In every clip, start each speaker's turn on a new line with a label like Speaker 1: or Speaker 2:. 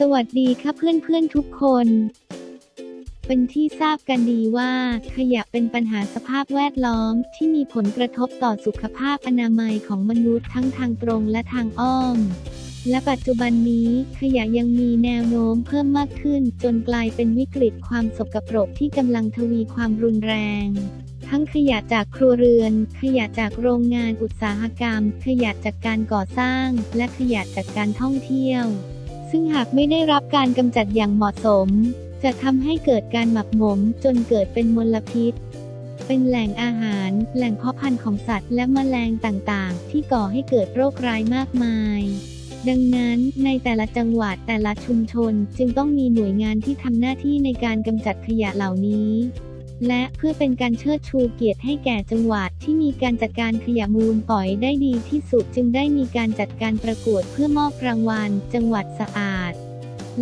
Speaker 1: สวัสดีค่ะเพื่อนๆทุกคน เป็นที่ทราบกันดีว่า ขยะเป็นปัญหาสภาพแวดล้อมที่มีผลกระทบต่อสุขภาพอนามัยของมนุษย์ทั้งทางตรงและทางอ้อม และปัจจุบันนี้ขยะยังมีแนวโน้มเพิ่มมากขึ้น จนกลายเป็นวิกฤตความสกปรกที่กำลังทวีความรุนแรงทั้งขยะจากครัวเรือน ขยะจากโรงงานอุตสาหกรรม ขยะจากการก่อสร้าง และขยะจากการท่องเที่ยว ซึ่งหากไม่ได้รับการกำจัดอย่างเหมาะสม จะทำให้เกิดการหมักหมมจนเกิดเป็นมลพิษ เป็นแหล่งอาหาร แหล่งเพาะพันธุ์ของสัตว์และแมลงต่างๆ ที่ก่อให้เกิดโรคร้ายมากมายดังนั้นในแต่ละจังหวัดแต่ละชุมชนจึงต้องมีหน่วยงานที่ทำหน้าที่ในการกำจัดขยะเหล่านี้ และเพื่อเป็นการเชิดชูเกียรติให้แก่จังหวัดที่มีการจัดการขยะมูลฝอยได้ดีที่สุดจึงได้มีการจัดการประกวดเพื่อมอบรางวัล จังหวัดสะอาด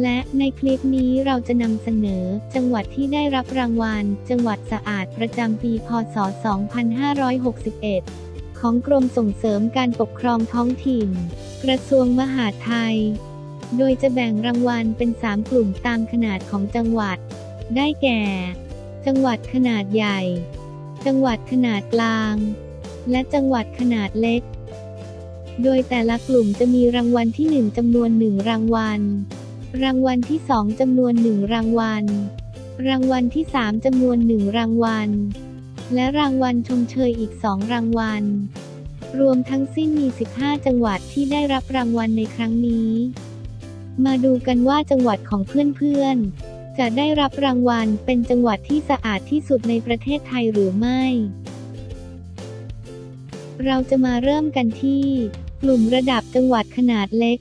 Speaker 1: และในคลิปนี้เราจะนำเสนอ จังหวัดที่ได้รับรางวัล จังหวัดสะอาดประจำปี พศ 2561 ของกรมส่งเสริมการปกครองท้องถิ่น กระทรวงมหาดไทย โดยจะแบ่งรางวัลเป็น 3 กลุ่มตามขนาดของจังหวัด ได้แก่ จังหวัดขนาดใหญ่ จังหวัดขนาดกลาง และจังหวัดขนาดเล็ก โดยแต่ละกลุ่มจะมีรางวัลที่ 1จำนวน 1 รางวัล รางวัลที่ 2จำนวน 1 รางวัล รางวัลที่ 3จำนวน 1 รางวัล และรางวัลชมเชยอีก 2 รางวัล รวมทั้งสิ้นมี 15 จังหวัดที่ได้รับรางวัลในครั้งนี้ มาดูกันว่าจังหวัดของเพื่อนๆ จะได้รับรางวัลเป็นจังหวัดที่สะอาดที่สุดในประเทศไทยหรือไม่ เราจะมาเริ่มกันที่ กลุ่มระดับจังหวัดขนาดเล็ก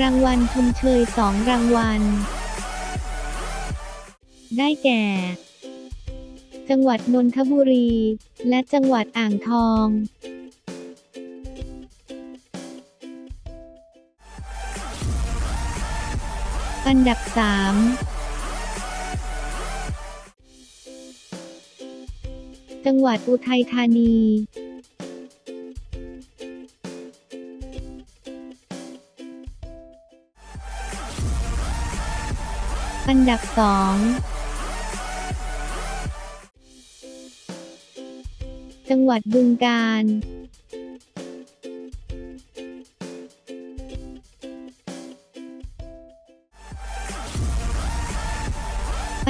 Speaker 1: รางวัลชมเชยสองรางวัล ได้แก่ จังหวัดนนทบุรี และจังหวัดอ่างทอง อันดับ 3 จังหวัดอุทัยธานี อันดับ 2 จังหวัดบึงกาฬ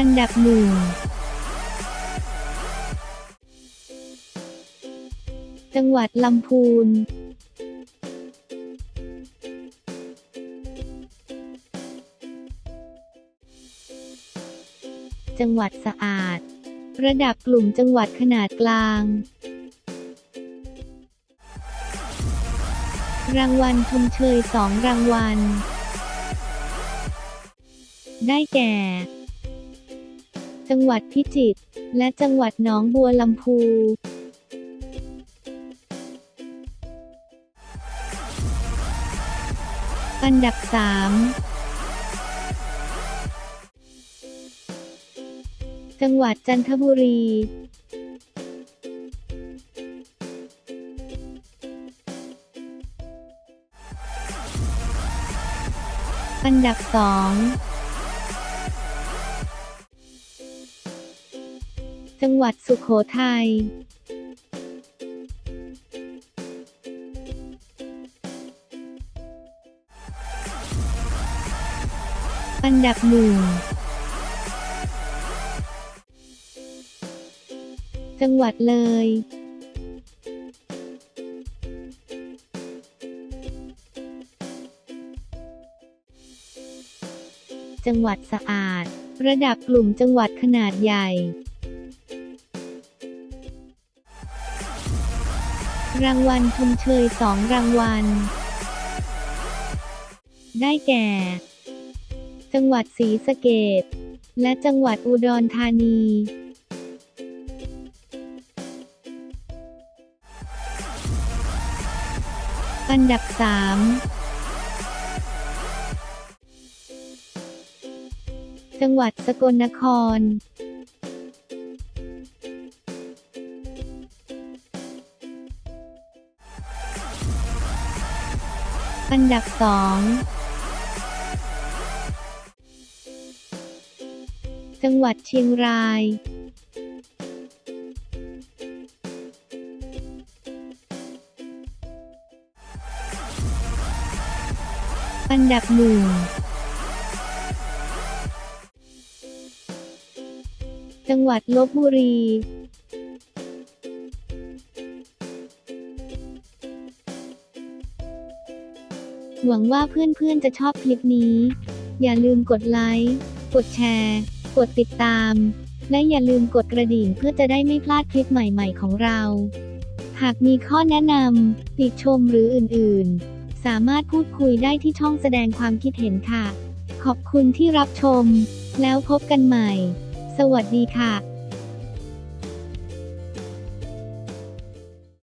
Speaker 1: อันดับหนึ่งจังหวัดลำพูน จังหวัดสะอาด ระดับกลุ่มจังหวัดขนาดกลาง รางวัลชมเชยสองรางวัล ได้แก่ จังหวัดพิจิตร และจังหวัดหนองบัวลำพูอันดับ 3 จังหวัดจันทบุรี อันดับ 2 จังหวัดสุโขทัยอันดับหนึ่งจังหวัดเลย จังหวัดสะอาด ระดับกลุ่มจังหวัดขนาดใหญ่ รางวัลชมเชยสองรางวัล ได้แก่ จังหวัดศรีสะเกษและจังหวัดอุดรธานีอันดับ 3 จังหวัดสกลนคร อันดับสองจังหวัดเชียงราย อันดับหนึ่งจังหวัดลบบุรี หวังว่าเพื่อนๆจะชอบคลิปนี้ อย่าลืมกดไลค์ กดแชร์ กดติดตาม และอย่าลืมกดกระดิ่งเพื่อจะได้ไม่พลาดคลิปใหม่ๆของเรา หากมีข้อแนะนำติชมหรืออื่นๆ สามารถพูดคุยได้ที่ช่องแสดงความคิดเห็นค่ะ ขอบคุณที่รับชม แล้วพบกันใหม่ สวัสดีค่ะ